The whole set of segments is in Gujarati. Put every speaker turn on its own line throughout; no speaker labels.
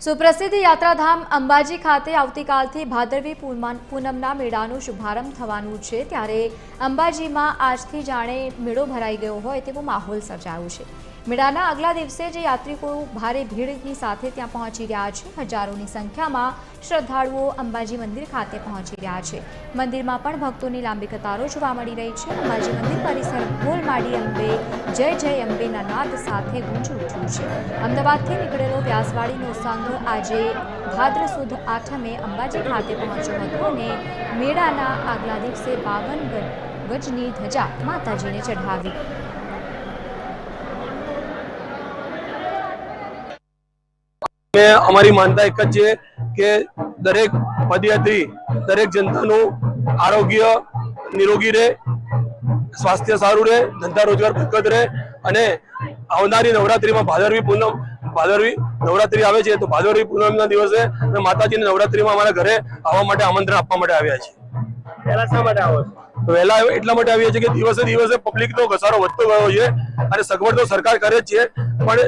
સુપ્રસિદ્ધ યાત્રાધામ અંબાજી ખાતે આવતીકાલથી ભાદરવી પૂનમા- પૂનમના મેળાનો શુભારંભ થવાનું છે. ત્યારે અંબાજીમાં આજથી જાણે મેળો ભરાઈ ગયો હોય તેવો માહોલ સર્જાયો છે. મેળાના આગલા દિવસે જે યાત્રિકો ભારે ભીડની સાથે ત્યાં પહોંચી રહ્યા છે, હજારોની સંખ્યામાં શ્રદ્ધાળુઓ અંબાજી મંદિર ખાતે પહોંચી રહ્યા છે. મંદિરમાં પણ ભક્તોની લાંબી કતારો જોવા મળી રહી છે. અંબાજી મંદિર પરિસર ગોલમાડી અંબે, જય જય અંબેના નાદ સાથે ગુંજી ઉઠ્યું છે. અમદાવાદથી નીકળેલો વ્યાસવાડીનો સંઘ આજે ભાદ્ર સુદ આઠમે અંબાજી ખાતે પહોંચ્યો હતો અને મેળાના આગલા દિવસે બાવન ગજની ધજા માતાજીને ચઢાવી.
અમે અમારી માનતા એક જ છે કે દરેક પદયાત્રી, દરેક જનતાનું આરોગ્ય નિરોગી રહે, સ્વાસ્થ્ય સારું રહે, ધંધા રોજગાર બરકત રહે અને આવનારી નવરાત્રીમાં ભાદરવી પૂનમ, ભાદરવી નવરાત્રી આવે છે તો ભાદરવી પૂનમના દિવસે માતાજીની નવરાત્રીમાં અમારા ઘરે આવવા માટે આમંત્રણ આપવા માટે આવ્યા
છો?
વહેલા એટલા માટે આવીએ છીએ કે દિવસે દિવસે પબ્લિકનો ઘસારો વધતો ગયો છે અને સગવડ તો સરકાર કરે જ છે, પણ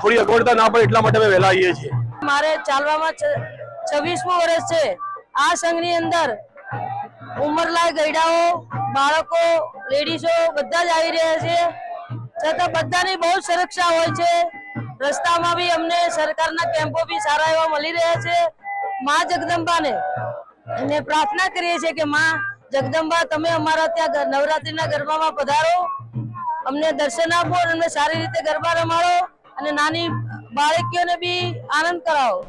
થોડી અગવડતા ના પડે એટલા માટે અમે વહેલા આવીએ છીએ.
મારે ચાલવામાં છવ્વીસમું વર્ષ છે. આ સંઘની અંદર ઉંમરલાયક ગઈડાઓ બાળકો, લેડીઝો બધા જ આવી રહ્યા છે. છતાં બધાની બહુ સુરક્ષા હોય છે. રસ્તામાં બી અમને સરકારના કેમ્પો બી સારા એવા મળી રહ્યા છે. મા જગદંબાને અને પ્રાર્થના કરીએ છીએ કે માં જગદંબા, તમે અમારા ત્યાં નવરાત્રીના ગરબામાં પધારો. અમને દર્શન આપો અને સારી રીતે ગરબા રમાડો અને નાની બાળકીઓને બી આનંદ કરાવો.